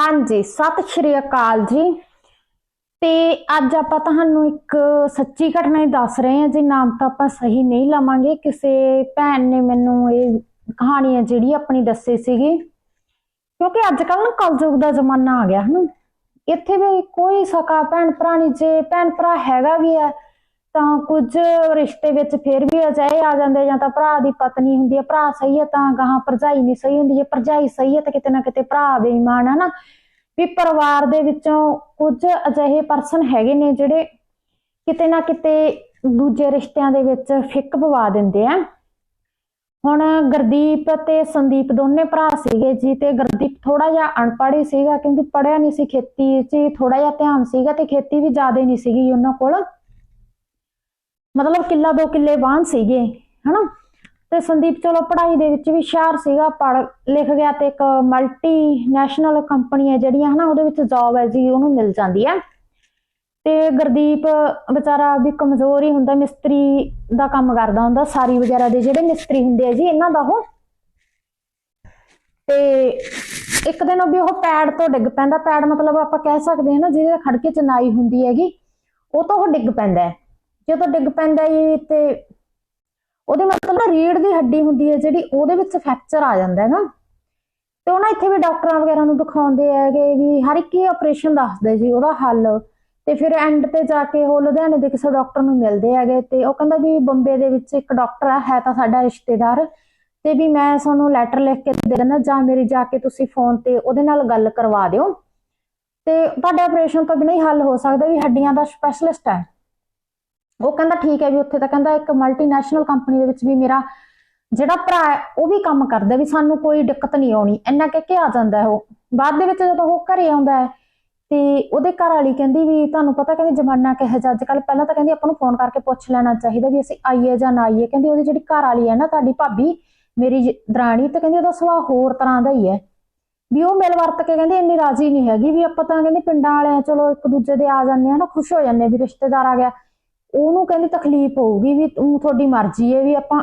ਹਾਂਜੀ, ਸਤਿ ਸ਼੍ਰੀ ਅਕਾਲ ਜੀ। ਤੇ ਅੱਜ ਆਪਾਂ ਤੁਹਾਨੂੰ ਇੱਕ ਸੱਚੀ ਘਟਨਾ ਹੀ ਦੱਸ ਰਹੇ ਹਾਂ, ਜੀ ਨਾਮ ਤਾਂ ਆਪਾਂ ਸਹੀ ਨਹੀਂ ਲਵਾਂਗੇ। ਕਿਸੇ ਭੈਣ ਨੇ ਮੈਨੂੰ ਇਹ ਕਹਾਣੀ ਹੈ ਜਿਹੜੀ ਆਪਣੀ ਦੱਸੀ ਸੀਗੀ। ਕਿਉਂਕਿ ਅੱਜ ਕੱਲ ਨਾ ਕਲਯੁਗ ਦਾ ਜ਼ਮਾਨਾ ਆ ਗਿਆ, ਹਨਾ। ਇੱਥੇ ਵੀ ਕੋਈ ਸਕਾ ਭੈਣ ਭਰਾ ਨਹੀਂ, ਜੇ ਭੈਣ ਭਰਾ ਹੈਗਾ ਵੀ ਹੈ ਤਾਂ ਕੁਝ ਰਿਸ਼ਤੇ ਵਿੱਚ ਫਿਰ ਵੀ ਅਜਿਹੇ ਆ ਜਾਂਦੇ ਜਾਂ ਤਾਂ ਭਰਾ ਦੀ ਪਤਨੀ ਹੁੰਦੀ ਹੈ ਭਰਾ ਸਹੀ ਹੈ ਤਾਂ ਗਾਹਾਂ ਭਰਜਾਈ ਨਹੀਂ ਸਹੀ ਹੁੰਦੀ ਹੈ ਭਰਜਾਈ ਸਹੀ ਹੈ ਤਾਂ ਕਿਤੇ ਨਾ ਕਿਤੇ ਭਰਾ ਬੇਈਮਾਨ ਹੈ ਨਾ। ਵੀ ਪਰਿਵਾਰ ਦੇ ਵਿੱਚੋਂ ਕੁਝ ਅਜਿਹੇ ਪਰਸਨ ਹੈਗੇ ਨੇ ਜਿਹੜੇ ਕਿਤੇ ਨਾ ਕਿਤੇ ਦੂਜੇ ਰਿਸ਼ਤਿਆਂ ਦੇ ਵਿੱਚ ਫਿੱਕ ਪਵਾ ਦਿੰਦੇ ਆ। ਹੁਣ ਗੁਰਦੀਪ ਤੇ ਸੰਦੀਪ ਦੋਨੇ ਭਰਾ ਸੀਗੇ ਜੀ ਤੇ ਗੁਰਦੀਪ ਥੋੜਾ ਜਿਹਾ ਅਨਪੜ੍ਹ ਹੀ ਸੀਗਾ, ਕਿਉਂਕਿ ਪੜਿਆ ਨਹੀਂ ਸੀ ਖੇਤੀ 'ਚ ਥੋੜਾ ਜਿਹਾ ਧਿਆਨ ਸੀਗਾ ਤੇ ਖੇਤੀ ਵੀ ਜ਼ਿਆਦਾ ਨਹੀਂ ਸੀਗੀ ਉਹਨਾਂ ਕੋਲ। ਮਤਲਬ ਕਿੱਲਾ ਦੋ ਕਿੱਲੇ ਬਾਣ ਸੀਗੇ, ਹਨਾ? ਤੇ ਸੰਦੀਪ, ਚਲੋ ਪੜ੍ਹਾਈ ਦੇ ਵਿੱਚ ਵੀ ਹੁਸ਼ਿਆਰ ਸੀਗਾ ਪੜ ਲਿਖ ਗਿਆ ਤੇ ਇੱਕ ਮਲਟੀ ਨੈਸ਼ਨਲ ਕੰਪਨੀ ਹੈ ਜਿਹੜੀਆਂ ਹਨਾ ਉਹਦੇ ਵਿੱਚ ਜੌਬ ਹੈ ਜੀ, ਉਹਨੂੰ ਮਿਲ ਜਾਂਦੀ ਹੈ। ਤੇ ਗੁਰਦੀਪ ਵਿਚਾਰਾ ਵੀ ਕਮਜ਼ੋਰ ਹੀ ਹੁੰਦਾ, ਮਿਸਤਰੀ ਦਾ ਕੰਮ ਕਰਦਾ ਹੁੰਦਾ, ਸਾਰੀ ਵਗੈਰਾ ਦੇ ਜਿਹੜੇ ਮਿਸਤਰੀ ਹੁੰਦੇ ਆ ਜੀ, ਇਹਨਾਂ ਦਾ ਉਹ। ਤੇ ਇੱਕ ਦਿਨ ਉਹ ਵੀ ਉਹ ਪੈੜ ਤੋਂ ਡਿੱਗ ਪੈਂਦਾ, ਪੈੜ ਮਤਲਬ ਆਪਾਂ ਕਹਿ ਸਕਦੇ ਹਾਂ ਨਾ, ਜਿਹਦੇ ਖੜਕੇ ਚਨਾਈ ਹੁੰਦੀ ਹੈਗੀ, ਉਹ ਤੋਂ ਉਹ ਡਿੱਗ ਪੈਂਦਾ ਹੈ। ਜਦੋਂ ਡਿੱਗ ਪੈਂਦਾ ਜੀ ਤੇ ਉਹਦੇ ਮਤਲਬ ਰੀੜ ਦੀ ਹੱਡੀ ਹੁੰਦੀ ਹੈ ਜਿਹੜੀ ਉਹਦੇ ਵਿੱਚ ਫ੍ਰੈਕਚਰ ਆ ਜਾਂਦਾ ਹੈ ਤੇ ਉਹ ਇੱਥੇ ਵੀ ਡਾਕਟਰਾਂ ਵਗੈਰਾ ਨੂੰ ਦਿਖਾਉਂਦੇ ਹੈਗੇ ਵੀ ਹਰ ਇੱਕ ਹੀ ਆਪਰੇਸ਼ਨ ਦੱਸਦੇ ਜੀ ਉਹਦਾ ਹੱਲ। ਤੇ ਫਿਰ ਐਂਡ ਤੇ ਜਾ ਕੇ ਉਹ ਲੁਧਿਆਣੇ ਦੇ ਕਿਸੇ ਡਾਕਟਰ ਨੂੰ ਮਿਲਦੇ ਹੈਗੇ ਤੇ ਉਹ ਕਹਿੰਦਾ ਵੀ ਬੰਬੇ ਦੇ ਵਿੱਚ ਇੱਕ ਡਾਕਟਰ ਆ, ਹੈ ਤਾਂ ਸਾਡਾ ਰਿਸ਼ਤੇਦਾਰ। ਤੇ ਵੀ ਮੈਂ ਤੁਹਾਨੂੰ ਲੈਟਰ ਲਿਖ ਕੇ ਦੇ ਦੇਣਾ ਜਾਂ ਮੇਰੀ ਜਾ ਕੇ ਤੁਸੀਂ ਫੋਨ ਤੇ ਉਹਦੇ ਨਾਲ ਗੱਲ ਕਰਵਾ ਦਿਓ। ਤੇ ਤੁਹਾਡੇ ਆਪਰੇਸ਼ਨ ਤੋਂ ਬਿਨਾਂ ਹੀ ਹੱਲ ਹੋ ਸਕਦਾ ਵੀ ਹੱਡੀਆਂ ਦਾ ਸਪੈਸ਼ਲਿਸਟ ਹੈ। ਉਹ ਕਹਿੰਦਾ ਠੀਕ ਹੈ ਵੀ ਉੱਥੇ ਤਾਂ ਕਹਿੰਦਾ ਇੱਕ ਮਲਟੀਨੈਸ਼ਨਲ ਕੰਪਨੀ ਦੇ ਵਿੱਚ ਵੀ ਮੇਰਾ ਜਿਹੜਾ ਭਰਾ ਹੈ, ਉਹ ਵੀ ਕੰਮ ਕਰਦਾ ਵੀ ਸਾਨੂੰ ਕੋਈ ਦਿੱਕਤ ਨਹੀਂ ਆਉਣੀ, ਇੰਨਾ ਕਹਿ ਕੇ ਆ ਜਾਂਦਾ ਉਹ। ਬਾਅਦ ਦੇ ਵਿੱਚ ਜਦੋਂ ਉਹ ਘਰੇ ਆਉਂਦਾ ਹੈ, ਤੇ ਉਹਦੇ ਘਰ ਵਾਲੀ ਕਹਿੰਦੀ ਵੀ ਤੁਹਾਨੂੰ ਪਤਾ ਕਹਿੰਦੀ ਜ਼ਮਾਨਾ ਕਿਹੋ ਜਿਹਾ, ਅੱਜ ਕੱਲ ਪਹਿਲਾਂ ਤਾਂ ਕਹਿੰਦੀ ਆਪਾਂ ਨੂੰ ਫੋਨ ਕਰਕੇ ਪੁੱਛ ਲੈਣਾ ਚਾਹੀਦਾ ਵੀ ਅਸੀਂ ਆਈਏ ਜਾਂ ਨਾ ਆਈਏ। ਕਹਿੰਦੀ ਉਹਦੀ ਜਿਹੜੀ ਘਰ ਵਾਲੀ ਹੈ ਨਾ, ਤੁਹਾਡੀ ਭਾਬੀ, ਮੇਰੀ ਦਰਾਣੀ, ਤੇ ਕਹਿੰਦੀ ਉਹਦਾ ਸੁਭਾਅ ਹੋਰ ਤਰ੍ਹਾਂ ਦਾ ਹੀ ਹੈ। ਵੀ ਉਹ ਮਿਲ ਵਰਤ ਕੇ ਕਹਿੰਦੇ ਇੰਨੀ ਰਾਜ਼ੀ ਨਹੀਂ ਹੈਗੀ, ਵੀ ਆਪਾਂ ਤਾਂ ਕਹਿੰਦੇ ਪਿੰਡਾਂ ਵਾਲੇ ਆ ਚਲੋ ਇੱਕ ਦੂਜੇ ਦੇ ਆ ਜਾਂਦੇ ਆ ਨਾ, ਖੁਸ਼ ਹੋ ਜਾਂਦੇ ਵੀ ਰਿਸ਼ਤੇਦਾਰ ਆ ਗਿਆ। ਉਹਨੂੰ ਕਹਿੰਦੀ ਤਕਲੀਫ ਹੋਊਗੀ ਵੀ ਤੂੰ ਤੁਹਾਡੀ ਮਰਜ਼ੀ ਹੈ ਵੀ ਆਪਾਂ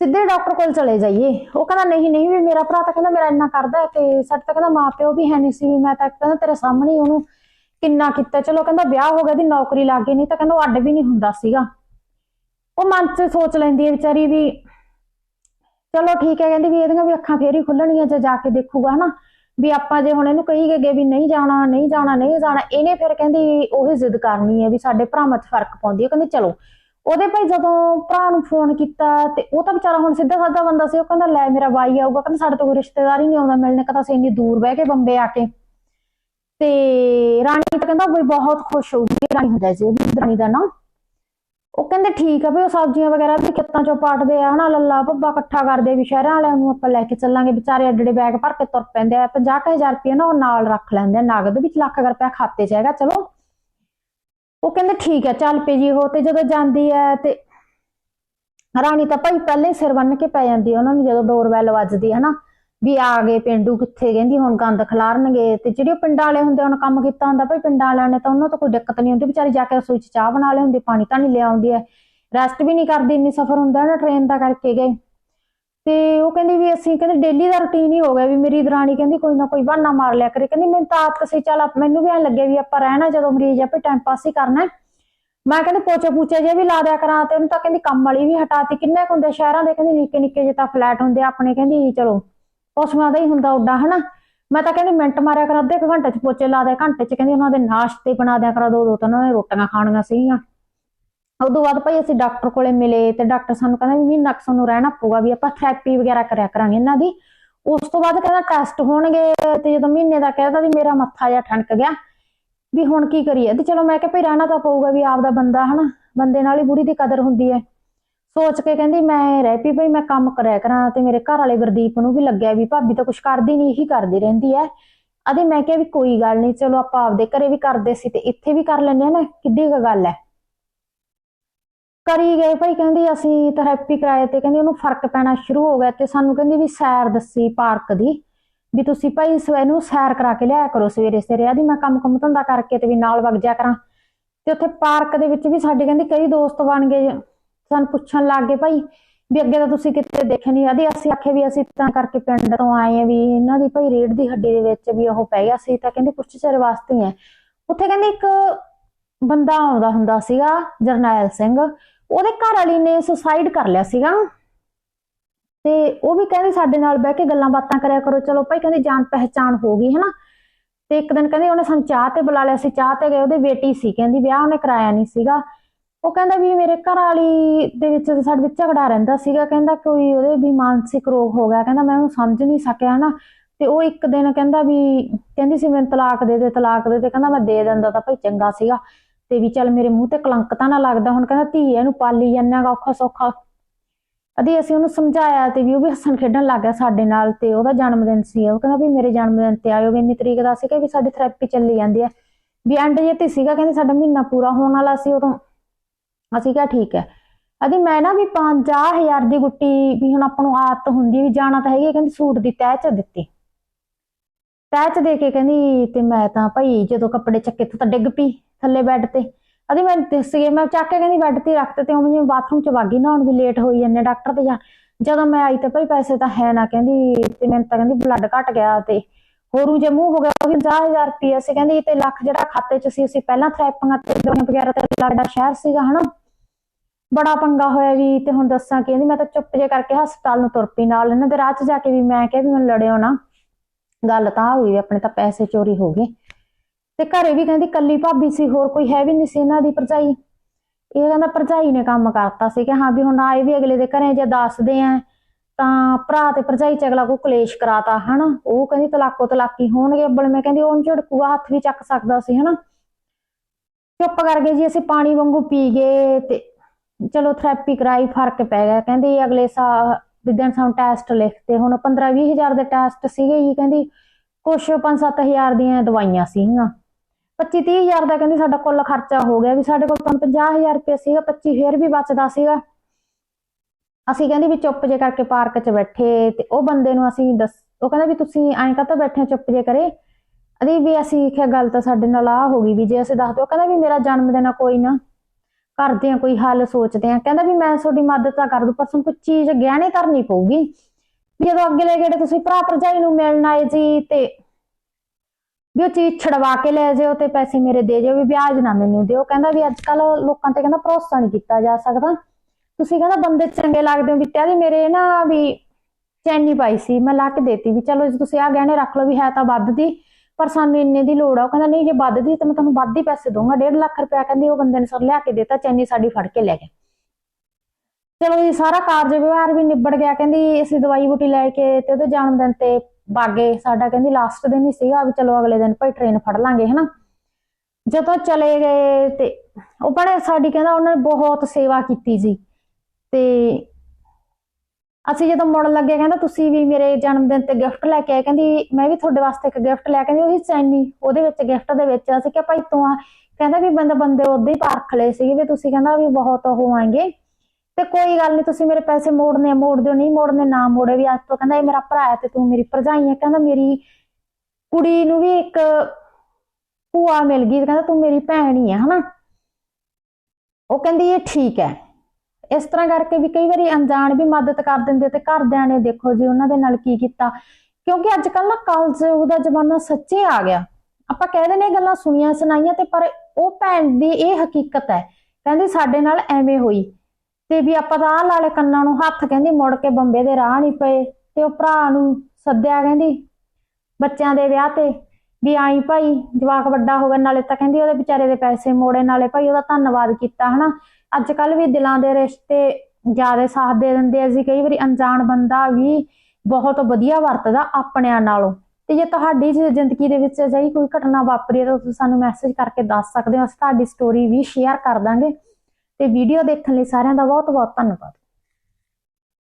ਸਿੱਧੇ ਡਾਕਟਰ ਕੋਲ ਚਲੇ ਜਾਈਏ। ਉਹ ਕਹਿੰਦਾ, ਨਹੀਂ ਨਹੀਂ ਵੀ ਮੇਰਾ ਭਰਾ ਤਾਂ ਕਹਿੰਦਾ ਮੇਰਾ ਇੰਨਾ ਕਰਦਾ ਤੇ ਸਾਡੇ ਤਾਂ ਕਹਿੰਦਾ ਮਾਪਿਓ ਵੀ ਹੈ ਨਹੀਂ ਸੀ ਵੀ ਮੈਂ ਤਾਂ ਕਹਿੰਦਾ ਤੇਰੇ ਸਾਹਮਣੇ ਉਹਨੂੰ ਕਿੰਨਾ ਕੀਤਾ। ਚਲੋ ਕਹਿੰਦਾ ਵਿਆਹ ਹੋ ਗਿਆ ਦੀ ਨੌਕਰੀ ਲੱਗ ਗਈ, ਨਹੀਂ ਤਾਂ ਕਹਿੰਦਾ ਅੱਡ ਵੀ ਨਹੀਂ ਹੁੰਦਾ ਸੀਗਾ। ਉਹ ਮਨ 'ਚ ਸੋਚ ਲੈਂਦੀ ਹੈ ਵਿਚਾਰੀ ਵੀ ਚਲੋ ਠੀਕ ਹੈ, ਕਹਿੰਦੀ ਵੀ ਇਹਦੀਆਂ ਵੀ ਅੱਖਾਂ ਫੇਰ ਹੀ ਖੁੱਲਣਗੀਆਂ ਜੇ ਜਾ ਕੇ ਦੇਖੂਗਾ, ਹਨਾ। ਵੀ ਆਪਾਂ ਜੇ ਹੁਣ ਇਹਨੂੰ ਕਹੀ ਗਏ ਵੀ ਨਹੀਂ ਜਾਣਾ ਨਹੀਂ ਜਾਣਾ ਨਹੀਂ ਜਾਣਾ, ਇਹਨੇ ਫਿਰ ਕਹਿੰਦੀ ਉਹੀ ਜ਼ਿੱਦ ਕਰਨੀ ਹੈ ਵੀ ਸਾਡੇ ਭਰਾਵਾਂ 'ਚ ਫ਼ਰਕ ਪਾਉਂਦੀ ਹੈ। ਕਹਿੰਦੀ ਚਲੋ, ਉਹਦੇ ਭਾਈ ਜਦੋਂ ਭਰਾ ਨੂੰ ਫੋਨ ਕੀਤਾ ਤੇ ਉਹ ਤਾਂ ਵਿਚਾਰਾ ਹੁਣ ਸਿੱਧਾ ਸਾਦਾ ਬੰਦਾ ਸੀ, ਉਹ ਕਹਿੰਦਾ ਲੈ ਮੇਰਾ ਬਾਈ ਆਊਗਾ, ਕਹਿੰਦਾ ਸਾਡੇ ਤੋਂ ਕੋਈ ਰਿਸ਼ਤੇਦਾਰ ਹੀ ਨਹੀਂ ਆਉਂਦਾ ਮਿਲਣੇ, ਕਹਿੰਦਾ ਅਸੀਂ ਇੰਨੀ ਦੂਰ ਬਹਿ ਕੇ ਬੰਬੇ ਆ ਕੇ। ਤੇ ਰਾਣੀ ਤਾਂ ਕਹਿੰਦਾ ਵੀ ਬਹੁਤ ਖੁਸ਼ ਹੋਊਗੀ, ਰਾਣੀ ਹੁੰਦਾ ਸੀ ਉਹਦੀ ਰਾਣੀ ਦਾ ਨਾਂ। ਉਹ ਕਹਿੰਦੇ ਠੀਕ ਆ ਵੀ ਉਹ ਸਬਜ਼ੀਆਂ ਵਗੈਰਾ ਵੀ ਖੇਤਾਂ ਚੋਂ ਪਾਟਦੇ ਆ, ਹਨਾ ਲੱਲਾ ਭੱਬਾ ਇਕੱਠਾ ਕਰਦੇ ਵੀ ਸ਼ਹਿਰਾਂ ਵਾਲਿਆਂ ਨੂੰ ਆਪਾਂ ਲੈ ਕੇ ਚੱਲਾਂਗੇ, ਵਿਚਾਰੇ ਅੱਡੇ ਬੈਗ ਭਰ ਕੇ ਤੁਰ ਪੈਂਦੇ ਆ 50000 ਰੁਪਏ ਨਾ ਉਹ ਨਾਲ ਰੱਖ ਲੈਂਦੇ ਆ, ਨਗਦ ਵਿੱਚ ਲੱਖ ਕੁ ਰੁਪਇਆ ਖਾਤੇ 'ਚ ਹੈਗਾ, ਚਲੋ। ਉਹ ਕਹਿੰਦੇ ਠੀਕ ਹੈ ਚੱਲ ਪਈ ਜੀ ਉਹ, ਤੇ ਜਦੋਂ ਜਾਂਦੀ ਹੈ ਤੇ ਰਾਣੀ ਤਾਂ ਭਾਈ ਪਹਿਲੇ ਸਿਰ ਬੰਨ ਕੇ ਪੈ ਜਾਂਦੀ ਉਹਨਾਂ ਨੂੰ ਜਦੋਂ ਡੋਰਬੈਲ ਵੱਜਦੀ ਹੈ ਨਾ ਵੀ ਆ ਗਏ ਪਿੰਡੂ ਕਿੱਥੇ? ਕਹਿੰਦੀ ਹੁਣ ਗੰਦ ਖਲਾਰਨਗੇ। ਤੇ ਜਿਹੜੇ ਉਹ ਪਿੰਡਾਂ ਵਾਲੇ ਹੁੰਦੇ ਉਹਨਾਂ ਕੰਮ ਕੀਤਾ ਹੁੰਦਾ ਭਾਈ ਪਿੰਡਾਂ ਵਾਲਿਆਂ ਨੇ ਤਾਂ ਉਹਨਾਂ ਤੋਂ ਕੋਈ ਦਿੱਕਤ ਨਹੀਂ ਹੁੰਦੀ। ਵਿਚਾਰੀ ਜਾ ਕੇ ਰਸੋਈ 'ਚ ਚਾਹ ਬਣਾ ਲਿਆਉਂਦੀ ਪਾਣੀ ਤਾਂ ਨਹੀਂ ਲਿਆਉਂਦੀ ਹੈ ਰੈਸਟ ਵੀ ਨਹੀਂ ਕਰਦੀ ਇੰਨੀ ਸਫ਼ਰ ਹੁੰਦਾ ਨਾ ਟ੍ਰੇਨ ਦਾ ਕਰਕੇ ਗਏ। ਤੇ ਉਹ ਕਹਿੰਦੀ ਵੀ ਅਸੀਂ ਕਹਿੰਦੇ ਡੇਲੀ ਦਾ ਰੁਟੀਨ ਹੀ ਹੋ ਗਿਆ ਵੀ ਮੇਰੀ ਦਰਾਣੀ ਕਹਿੰਦੀ ਕੋਈ ਨਾ ਕੋਈ ਬਹਾਨਾ ਮਾਰ ਲਿਆ ਕਰੇ। ਕਹਿੰਦੀ ਮੈਨੂੰ ਤਾਂ ਆਪ ਸੀ ਚੱਲ ਮੈਨੂੰ ਵੀ ਐ ਲੱਗਿਆ ਵੀ ਆਪਾਂ ਰਹਿਣਾ ਜਦੋਂ ਮਰੀਜ਼ ਆਪੇ ਟਾਈਮ ਪਾਸ ਹੀ ਕਰਨਾ ਮੈਂ ਕਹਿੰਦੀ ਪੋਚੇ ਪੂਚੇ ਜੇ ਵੀ ਲਾ ਦਿਆ ਕਰਾਂ ਤੇ ਉਹਨੂੰ ਤਾਂ ਕਹਿੰਦੀ ਕੰਮ ਵਾਲੀ ਵੀ ਹਟਾਤੀ ਕਿੰਨੇ ਕੁ ਹੁੰਦੇ ਸ਼ਹਿਰਾਂ ਦੇ? ਕਹਿੰਦੀ ਨਿੱਕੇ ਨਿੱਕੇ ਜੇ ਤਾਂ ਫਲੈਟ ਹੁੰਦੇ ਆ, ਆਪਣੇ ਕਹਿੰਦੀ ਚਲੋ। ਪਸ਼ੂਆਂ ਦਾ ਹੀ ਹੁੰਦਾ ਉੱਡਾ, ਹਨਾ? ਮੈਂ ਤਾਂ ਕਹਿੰਦੀ ਮਿੰਟ ਮਾਰਿਆ ਕਰ, ਅੱਧੇ ਕੁ ਘੰਟੇ ਚ ਪੋਚੇ ਲਾ ਦਿਆ, ਘੰਟੇ ਚ ਕਹਿੰਦੀ ਉਹਨਾਂ ਦੇ ਨਾਸ਼ਤੇ ਬਣਾ ਦਿਆ ਕਰਾ ਦੋ ਦੋ ਤਾਂ ਉਹਨਾਂ ਨੇ ਰੋਟੀਆਂ ਖਾਣੀਆਂ ਸੀਗੀਆਂ। ਉਦੋਂ ਬਾਅਦ ਭਾਈ ਅਸੀਂ ਡਾਕਟਰ ਕੋਲੇ ਮਿਲੇ ਤੇ ਡਾਕਟਰ ਸਾਨੂੰ ਕਹਿੰਦਾ ਵੀ ਮਹੀਨਾ ਕੁ ਸਾਨੂੰ ਰਹਿਣਾ ਪਊਗਾ ਵੀ ਆਪਾਂ ਥੈਰੇਪੀ ਵਗੈਰਾ ਕਰਿਆ ਕਰਾਂਗੇ ਇਹਨਾਂ ਦੀ। ਉਸ ਤੋਂ ਬਾਅਦ ਕਹਿੰਦਾ ਟੈਸਟ ਹੋਣਗੇ ਤੇ ਜਦੋਂ ਮਹੀਨੇ ਦਾ ਕਹਿੰਦਾ ਵੀ ਮੇਰਾ ਮੱਥਾ ਜਿਹਾ ਠਣਕ ਗਿਆ, ਵੀ ਹੁਣ ਕੀ ਕਰੀਏ? ਤੇ ਚਲੋ ਮੈਂ ਕਿਹਾ ਭਈ ਰਹਿਣਾ ਤਾਂ ਪਊਗਾ ਵੀ ਆਪਦਾ ਬੰਦਾ, ਹਨਾ? ਬੰਦੇ ਨਾਲ ਹੀ ਬੁੜੀ ਦੀ ਕਦਰ ਹੁੰਦੀ ਹੈ। ਸੋਚ ਕੇ ਕਹਿੰਦੀ, ਮੈਂ ਰਹਿ ਪਈ ਭਈ ਮੈਂ ਕੰਮ ਕਰਿਆ ਕਰਾਂ ਤੇ ਮੇਰੇ ਘਰ ਵਾਲੇ ਗੁਰਦੀਪ ਨੂੰ ਵੀ ਲੱਗਿਆ ਵੀ ਭਾਬੀ ਤਾਂ ਕੁਝ ਕਰਦੀ ਨਹੀਂ, ਇਹੀ ਕਰਦੀ ਰਹਿੰਦੀ ਹੈ ਅਦੇ ਮੈਂ ਕਿਹਾ ਵੀ ਕੋਈ ਗੱਲ ਨਹੀਂ, ਚਲੋ ਆਪਾਂ ਆਪਦੇ ਘਰੇ ਵੀ ਕਰਦੇ ਸੀ ਤੇ ਇੱਥੇ ਵੀ ਕਰ ਲੈਂਦੇ ਆ ਨਾ, ਕਿੱਡੀ ਕੁ ਗੱਲ ਹੈ ਕਰੀ ਗਏ ਭਾਈ, ਕਹਿੰਦੀ ਅਸੀਂ ਥੈਰੇਪੀ ਕਰਾਏ ਤੇ ਕਹਿੰਦੀ ਉਹਨੂੰ ਫ਼ਰਕ ਪੈਣਾ ਸ਼ੁਰੂ ਹੋ ਗਿਆ ਤੇ ਸਾਨੂੰ ਕਹਿੰਦੀ ਵੀ ਸੈਰ ਦੱਸੀ ਪਾਰਕ ਦੀ, ਵੀ ਤੁਸੀਂ ਭਾਈ ਸਵੇ ਨੂੰ ਸੈਰ ਕਰਾ ਕੇ ਲਿਆਇਆ ਕਰੋ ਸਵੇਰੇ ਸਵੇਰੇ ਆਦੀ ਮੈਂ ਕੰਮ ਕੰਮ ਧੰਦਾ ਕਰਕੇ ਤੇ ਵੀ ਨਾਲ ਵਗ ਜਾ ਕਰਾਂ। ਤੇ ਉੱਥੇ ਪਾਰਕ ਦੇ ਵਿੱਚ ਵੀ ਸਾਡੇ ਕਹਿੰਦੀ ਕਈ ਦੋਸਤ ਬਣ ਗਏ ਸਾਨੂੰ ਪੁੱਛਣ ਲੱਗ ਗਏ, ਭਾਈ, ਵੀ ਅੱਗੇ ਤਾਂ ਤੁਸੀਂ ਕਿਤੇ ਦੇਖੇ ਨਹੀਂ ਆਦੀ ਅਸੀਂ ਆਖੇ ਵੀ ਅਸੀਂ ਤਾਂ ਕਰਕੇ ਪਿੰਡ ਤੋਂ ਆਏ ਆ ਵੀ ਇਹਨਾਂ ਦੀ ਭਾਈ ਰੇੜ ਦੀ ਹੱਡੀ ਦੇ ਵਿੱਚ ਵੀ ਉਹ ਪੈ ਗਿਆ ਸੀ, ਤਾਂ ਕਹਿੰਦੇ ਕੁਛ ਚਿਰ ਵਾਸਤੇ ਹੈ ਉੱਥੇ ਕਹਿੰਦੇ ਇੱਕ ਬੰਦਾ ਆਉਂਦਾ ਹੁੰਦਾ ਸੀਗਾ, ਜਰਨੈਲ ਸਿੰਘ, ਉਹਦੇ ਘਰ ਵਾਲੀ ਨੇ ਸੁਸਾਈਡ ਕਰ ਲਿਆ ਸੀਗਾ। ਤੇ ਉਹ ਵੀ ਕਹਿੰਦੇ ਸਾਡੇ ਨਾਲ ਬਹਿ ਕੇ ਗੱਲਾਂ ਬਾਤਾਂ ਕਰਿਆ ਕਰੋ, ਚਲੋ ਭਾਈ, ਕਹਿੰਦੇ, ਜਾਣ ਪਹਿਚਾਣ ਹੋ ਗਈ, ਹਨਾ? ਤੇ ਇੱਕ ਦਿਨ ਕਹਿੰਦੇ ਉਹਨੇ ਸਾਨੂੰ ਚਾਹ ਤੇ ਬੁਲਾ ਲਿਆ ਸੀ, ਚਾਹ ਤੇ ਗਏ, ਉਹਦੇ ਬੇਟੀ ਸੀ, ਕਹਿੰਦੀ ਵਿਆਹ ਉਹਨੇ ਕਰਾਇਆ ਨਹੀਂ ਸੀਗਾ। ਉਹ ਕਹਿੰਦਾ ਵੀ ਮੇਰੇ ਘਰ ਵਾਲੀ ਦੇ ਵਿੱਚ ਸਾਡੇ ਵਿੱਚ ਝਗੜਾ ਰਹਿੰਦਾ ਸੀਗਾ, ਕਹਿੰਦਾ ਕੋਈ ਉਹਦੇ ਵੀ ਮਾਨਸਿਕ ਰੋਗ ਹੋ ਗਿਆ, ਕਹਿੰਦਾ ਮੈਂ ਉਹਨੂੰ ਸਮਝ ਨਹੀਂ ਸਕਿਆ ਨਾ। ਤੇ ਉਹ ਇੱਕ ਦਿਨ ਕਹਿੰਦਾ ਵੀ, ਕਹਿੰਦੀ ਸੀ ਮੈਨੂੰ ਤਲਾਕ ਦੇ ਦੇ, ਤਲਾਕ ਦੇ ਤੇ ਕਹਿੰਦਾ ਮੈਂ ਦੇ ਦਿੰਦਾ ਤਾਂ ਭਾਈ ਚੰਗਾ ਸੀਗਾ। ਤੇ ਵੀ ਚੱਲ ਮੇਰੇ ਮੂੰਹ ਤੇ ਕਲੰਕ ਤਾਂ ਨਾ ਲੱਗਦਾ, ਹੁਣ ਕਹਿੰਦਾ ਧੀ ਇਹਨੂੰ ਪਾਲੀ ਜਾਂਦਾ ਗਾ ਔਖਾ ਸੌਖਾ। ਅਦੀ ਅਸੀਂ ਉਹਨੂੰ ਸਮਝਾਇਆ ਤੇ ਵੀ ਉਹ ਵੀ ਹੱਸਣ ਖੇਡਣ ਲੱਗ ਗਿਆ ਸਾਡੇ ਨਾਲ ਤੇ ਉਹਦਾ ਜਨਮ ਦਿਨ ਸੀ। ਉਹ ਕਹਿੰਦਾ ਵੀ ਮੇਰੇ ਜਨਮ ਦਿਨ ਤੇ ਆਇਓ ਵੀ ਇੰਨੀ ਤਰੀਕ ਦਾ ਸੀ ਕਿ ਵੀ ਸਾਡੀ ਥੈਰੇਪੀ ਚੱਲੀ ਜਾਂਦੀ ਹੈ। ਵੀ ਐਂਡ ਜੇ ਤੇ ਸੀਗਾ, ਕਹਿੰਦੇ ਸਾਡਾ ਮਹੀਨਾ ਪੂਰਾ ਹੋਣ ਵਾਲਾ ਸੀ ਉਦੋਂ। ਅਸੀਂ ਕਿਹਾ ਠੀਕ ਹੈ। ਅਦੀ ਮੈਂ ਨਾ ਵੀ 50000 ਦੀ ਗੁੱਟੀ ਵੀ ਹੁਣ ਆਪਾਂ ਨੂੰ ਆਦਤ ਹੁੰਦੀ ਵੀ ਜਾਣਾ ਤਾਂ ਹੈਗੀ ਕਹਿੰਦੀ, ਸੂਟ ਦੀ ਤੈਅ ਚ ਦਿੱਤੀ। ਤੈਅ ਚ ਦੇ ਕੇ ਕਹਿੰਦੀ, ਤੇ ਮੈਂ ਤਾਂ ਭਾਈ ਜਦੋਂ ਕੱਪੜੇ ਚੱਕੇ ਤੋਂ ਤਾਂ ਡਿੱਗ ਪਈ ਥੱਲੇ ਬੈੱਡ ਤੇ। ਅਦੀ ਮੈਂ ਦਿਸ ਗਈ, ਮੈਂ ਚੱਕ ਕੇ ਕਹਿੰਦੀ ਬੈੱਡ ਤੇ ਰੱਖ ਤੇ ਉਹ ਜਿਵੇਂ ਬਾਥਰੂਮ ਚ ਵਾਗੀ ਨਾ ਹੁਣ ਵੀ ਲੇਟ ਹੋਈ ਜਾਂਦੇ ਡਾਕਟਰ ਤੇ ਜਾ। ਜਦੋਂ ਮੈਂ ਆਈ ਤਾਂ ਭਾਈ ਪੈਸੇ ਤਾਂ ਹੈ ਨਾ। ਕਹਿੰਦੀ, ਤੇ ਮੈਨੂੰ ਤਾਂ ਕਹਿੰਦੀ ਬਲੱਡ ਘਟ ਗਿਆ ਤੇ ਹੋਰੂ ਜੇ ਮੂੰਹ ਹੋ ਗਿਆ, ਉਹ 50000 ਰੁਪਏ ਸੀ। ਕਹਿੰਦੀ ਤੇ ਲੱਖ ਜਿਹੜਾ ਖਾਤੇ ਚ ਸੀ, ਅਸੀਂ ਪਹਿਲਾਂ ਥੈਰੇਪੀਆਂ ਤੇ ਦਵਾਈਆਂ ਵਗੈਰਾ ਤੇ ਲੱਗਦਾ ਸ਼ਹਿਰ ਸੀਗਾ, ਹਨਾ? ਬੜਾ ਪੰਗਾ ਹੋਇਆ ਵੀ, ਤੇ ਹੁਣ ਦੱਸਾਂ ਕਿ ਮੈਂ ਤਾਂ ਚੁੱਪ ਜੇ ਕਰਕੇ ਹਸਪਤਾਲ ਨੂੰ ਤੁਰ ਪਈ ਨਾਲ। ਇਹਨਾਂ ਦੇ ਰਾਹ 'ਚ ਜਾ ਕੇ ਵੀ ਮੈਂ ਕਿਹਾ ਵੀ ਮੈਨੂੰ ਲੜਿਓ ਨਾ। ਗੱਲ ਤਾਂ ਹੋਈ ਆਪਣੇ ਤਾਂ ਪੈਸੇ ਚੋਰੀ ਹੋ ਗਏ। ਤੇ ਘਰੇ ਵੀ ਕਹਿੰਦੀ ਕੱਲੀ ਭਾਬੀ ਸੀ, ਹੋਰ ਕੋਈ ਹੈ ਵੀ ਨਹੀਂ ਸੀ ਇਹਨਾਂ ਦੀ ਭਰਜਾਈ। ਇਹ ਕਹਿੰਦਾ ਭਰਜਾਈ ਨੇ ਕੰਮ ਕਰਤਾ ਸੀ, ਕਿ ਹਾਂ ਵੀ ਹੁਣ ਆਏ ਵੀ ਅਗਲੇ ਦੇ ਘਰੇ, ਜੇ ਦੱਸਦੇ ਆ ਤਾਂ ਭਰਾ ਤੇ ਭਰਜਾਈ ਚ ਅਗਲਾ ਕੋ ਕਲੇਸ਼ ਕਰਾਤਾ, ਹਨਾ? ਉਹ ਕਹਿੰਦੀ ਤਲਾਕੋ ਤਲਾਕੀ ਹੋਣਗੇ ਅੱਬਲ, ਮੈਂ ਕਹਿੰਦੀ ਉਹਨ ਝੜਕੂਆ ਹੱਥ ਵੀ ਚੱਕ ਸਕਦਾ ਸੀ, ਹਨਾ? ਚੁੱਪ ਕਰ ਗਏ ਜੀ, ਅਸੀਂ ਪਾਣੀ ਵਾਂਗੂ ਪੀ ਗਏ ਤੇ ਚਲੋ ਥੈਰੇਪੀ ਕਰਾਈ, ਫ਼ਰਕ ਪੈ ਗਿਆ। ਕਹਿੰਦੀ ਅਗਲੇ ਸਾਲ ਦਿਨ ਸਾਨੂੰ ਟੈਸਟ ਲਿਖਤੇ, ਹੁਣ 15 20 ਹਜ਼ਾਰ ਦੇ ਟੈਸਟ ਸੀਗੇ ਜੀ, ਕਹਿੰਦੀ ਕੁਛ 5 ਹਜ਼ਾਰ ਦੀਆਂ ਦਵਾਈਆਂ ਸੀਗੀਆਂ। 25 30 ਹਜ਼ਾਰ ਦਾ ਕਹਿੰਦੀ ਸਾਡਾ ਕੁੱਲ ਖਰਚਾ ਹੋ ਗਿਆ, ਵੀ ਸਾਡੇ ਕੋਲ ਤਾਂ 50000 ਰੁਪਏ ਸੀਗਾ 25 ਫੇਰ ਵੀ ਬਚਦਾ ਸੀਗਾ। ਅਸੀਂ ਕਹਿੰਦੀ ਵੀ ਚੁੱਪ ਜੇ ਕਰਕੇ ਪਾਰਕ 'ਚ ਬੈਠੇ ਤੇ ਉਹ ਬੰਦੇ ਨੂੰ ਅਸੀਂ ਦੱਸ, ਉਹ ਕਹਿੰਦਾ ਵੀ ਤੁਸੀਂ ਐਂ ਕਾਹਤੋਂ ਬੈਠੇ ਹੋ ਚੁੱਪ ਜੇ ਕਰੇ? ਅਦੀ ਵੀ ਅਸੀਂ ਕਿਹਾ ਗੱਲ ਤਾਂ ਸਾਡੇ ਨਾਲ ਆ ਹੋ ਗਈ ਵੀ ਜੇ ਅਸੀਂ ਦੱਸ ਦਿਓ ਕਹਿੰਦਾ ਵੀ ਮੇਰਾ ਜਨਮ ਦਿਨ ਕੋਈ ਨਾ। ਕਰਦੇ ਆ, ਕੋਈ ਹੱਲ ਸੋਚਦੇ ਆ। ਕਹਿੰਦਾ ਵੀ ਮੈਂ ਤੁਹਾਡੀ ਮਦਦ ਤਾਂ ਕਰ ਦੂੰ, ਪਰ ਤੁਹਾਨੂੰ ਕੋਈ ਚੀਜ਼ ਗਹਿਣੇ ਕਰਨੀ ਪਊਗੀ। ਜਦੋਂ ਅੱਗੇ ਲੈ ਗਏ ਤੁਸੀਂ ਭਰਾ ਭਰਜਾਈ ਨੂੰ ਮਿਲਣ ਆਏ ਜੀ ਤੇ ਵੀ ਉਹ ਚੀਜ਼ ਛਡਵਾ ਕੇ ਲੈ ਜਿਓ ਤੇ ਪੈਸੇ ਮੇਰੇ ਦੇ ਜਿਓ ਵੀ ਵਿਆਜ ਨਾ ਮੈਨੂੰ ਦਿਓ। ਕਹਿੰਦਾ ਵੀ ਅੱਜ ਕੱਲ ਲੋਕਾਂ ਤੇ ਕਹਿੰਦਾ ਭਰੋਸਾ ਨਹੀਂ ਕੀਤਾ ਜਾ ਸਕਦਾ। ਤੁਸੀਂ ਕਹਿੰਦਾ ਬੰਦੇ ਚੰਗੇ ਲੱਗਦੇ ਹੋ ਵੀ ਤੇ ਮੇਰੇ ਨਾ ਵੀ ਚੈਨੀ ਪਾਈ ਸੀ, ਮੈਂ ਲਾ ਕੇ ਦੇਤੀ ਵੀ ਚਲੋ ਜੇ ਤੁਸੀਂ ਆ ਗਹਿਣੇ ਰੱਖ ਲਓ ਵੀ ਹੈ ਤਾਂ ਵੱਧ ਦੀ, ਪਰ ਸਾਨੂੰ ਇੰਨੇ ਦੀ ਲੋੜ ਆ, ਉਹ ਕਹਿੰਦਾ ਨਹੀਂ ਜੇ ਵੱਧ ਦੀ ਤਾਂ ਮੈਂ ਤੁਹਾਨੂੰ ਵੱਧ ਹੀ ਪੈਸੇ ਦਊਂਗਾ 1.5 ਲੱਖ ਰੁਪਇਆ ਕਹਿੰਦੀ ਉਹ ਬੰਦੇ ਨੇ ਸਰ ਲਿਆ ਕੇ ਦਿੱਤਾ, ਚੈਨੀ ਸਾਡੀ ਫੜ ਕੇ ਲੈ ਗਿਆ। ਚਲੋ ਜੀ, ਸਾਰਾ ਕਾਰਜ ਵਿਵਹਾਰ ਵੀ ਨਿਬੜ ਗਿਆ, ਕਹਿੰਦੀ ਅਸੀਂ ਦਵਾਈ ਬੂਟੀ ਲੈ ਕੇ ਤੇ ਉਹਦੇ ਜਨਮ ਦਿਨ ਤੇ ਬਾਗੇ, ਸਾਡਾ ਕਹਿੰਦੀ ਲਾਸਟ ਦਿਨ ਹੀ ਸੀਗਾ ਵੀ ਚਲੋ ਅਗਲੇ ਦਿਨ ਭਾਈ ਟ੍ਰੇਨ ਫੜ ਲਾਂਗੇ, ਹਨਾ। ਜਦੋਂ ਚਲੇ ਗਏ ਤੇ ਉਹ ਬੜੇ ਸਾਡੀ ਕਹਿੰਦਾ ਉਹਨਾਂ ਨੇ ਬਹੁਤ ਸੇਵਾ ਕੀਤੀ ਜੀ ਤੇ ਅਸੀਂ ਜਦੋਂ ਮੁੜਨ ਲੱਗੇ, ਕਹਿੰਦਾ ਤੁਸੀਂ ਵੀ ਮੇਰੇ ਜਨਮ ਦਿਨ ਤੇ ਗਿਫਟ ਲੈ ਕੇ ਆਏ। ਕਹਿੰਦੀ, ਮੈਂ ਵੀ ਤੁਹਾਡੇ ਵਾਸਤੇ ਇੱਕ ਗਿਫਟ ਲੈ ਕੇ ਕਹਿੰਦੀ ਉਹੀ ਚੈਨੀ, ਉਹਦੇ ਵਿੱਚ ਗਿਫਟ ਦੇ ਵਿੱਚ ਅਸੀਂ ਕਿਹਾ, ਭਾਈ ਤੂੰ ਆ। ਕਹਿੰਦਾ ਵੀ ਬੰਦੇ ਬੰਦੇ ਉਦੋਂ ਹੀ ਪਾਰਖ ਲਏ ਸੀਗੇ ਵੀ ਤੁਸੀਂ ਕਹਿੰਦਾ ਵੀ ਬਹੁਤ ਹੋਵਾਂਗੇ ਤੇ ਕੋਈ ਗੱਲ ਨਹੀਂ ਤੁਸੀਂ ਮੇਰੇ ਪੈਸੇ ਮੋੜਨੇ ਮੋੜ ਦਿਓ, ਨਹੀਂ ਮੋੜਨੇ, ਨਾ ਮੋੜੇ ਵੀ ਅੱਜ ਤੋਂ। ਕਹਿੰਦਾ, ਇਹ ਮੇਰਾ ਭਰਾ ਹੈ ਤੇ ਤੂੰ ਮੇਰੀ ਭਰਜਾਈ ਹੈ। ਕਹਿੰਦਾ, ਮੇਰੀ ਕੁੜੀ ਨੂੰ ਵੀ ਇੱਕ ਭੂਆ ਮਿਲ ਗਈ ਤੇ ਕਹਿੰਦਾ, ਤੂੰ ਮੇਰੀ ਭੈਣ ਹੀ ਹੈ, ਹਨਾ? ਉਹ ਕਹਿੰਦੀ, ਇਹ ਠੀਕ ਹੈ। ਇਸ ਤਰ੍ਹਾਂ ਕਰਕੇ ਵੀ ਕਈ ਵਾਰੀ ਅਣਜਾਣ ਵੀ ਮਦਦ ਕਰ ਦਿੰਦੇ ਤੇ ਘਰਦਿਆਂ ਨੇ ਦੇਖੋ ਜੀ ਉਹਨਾਂ ਦੇ ਨਾਲ ਕੀ ਕੀਤਾ। ਕਿਉਂਕਿ ਅੱਜ ਕੱਲ ਨਾ ਕਲਯੁਗ ਦਾ ਜ਼ਮਾਨਾ ਸੱਚੇ ਆ ਗਿਆ। ਆਪਾਂ ਕਹਿ ਦਿੰਦੇ ਗੱਲਾਂ ਸੁਣੀਆਂ ਸੁਣਾਈਆਂ ਤੇ ਪਰ ਉਹ ਭੈਣ ਦੀ ਇਹ ਹਕੀਕਤ ਹੈ। ਕਹਿੰਦੀ ਸਾਡੇ ਨਾਲ ਐਵੇਂ ਹੋਈ। ਤੇ ਵੀ ਆਪਾਂ ਤਾਂ ਆਹ ਲਾਲੇ ਕੰਨਾਂ ਨੂੰ ਹੱਥ, ਕਹਿੰਦੀ ਮੁੜ ਕੇ ਬੰਬੇ ਦੇ ਰਾਹ ਨਹੀਂ ਪਏ। ਤੇ ਉਹ ਭਰਾ ਨੂੰ ਸੱਦਿਆ, ਕਹਿੰਦੀ ਬੱਚਿਆਂ ਦੇ ਵਿਆਹ ਤੇ ਵੀ ਆਈ ਭਾਈ, ਜਵਾਕ ਵੱਡਾ ਹੋ ਗਿਆ ਨਾਲੇ ਤਾਂ ਕਹਿੰਦੀ ਉਹਦੇ ਵਿਚਾਰੇ ਦੇ ਪੈਸੇ ਮੋੜੇ, ਨਾਲੇ ਭਾਈ ਉਹਦਾ ਧੰਨਵਾਦ ਕੀਤਾ, ਹਨਾ। ਅੱਜ ਕੱਲ ਵੀ ਦਿਲਾਂ ਦੇ ਰਿਸ਼ਤੇ ਜ਼ਿਆਦਾ ਸਾਥ ਦੇ ਦਿੰਦੇ ਆ ਜੀ। ਕਈ ਵਾਰੀ ਅਣਜਾਣ ਬੰਦਾ ਵੀ ਬਹੁਤ ਵਧੀਆ ਵਰਤਦਾ ਆਪਣਿਆਂ ਨਾਲੋਂ। ਤੇ ਜੇ ਤੁਹਾਡੀ ਜ਼ਿੰਦਗੀ ਦੇ ਵਿੱਚ ਅਜਿਹੀ ਕੋਈ ਘਟਨਾ ਵਾਪਰੀ ਹੈ ਤਾਂ ਤੁਸੀਂ ਸਾਨੂੰ ਮੈਸੇਜ ਕਰਕੇ ਦੱਸ ਸਕਦੇ ਹੋ। ਅਸੀਂ ਤੁਹਾਡੀ ਸਟੋਰੀ ਵੀ ਸ਼ੇਅਰ ਕਰ ਦਾਂਗੇ। ਤੇ ਵੀਡੀਓ ਦੇਖਣ ਲਈ ਸਾਰਿਆਂ ਦਾ ਬਹੁਤ ਬਹੁਤ ਧੰਨਵਾਦ।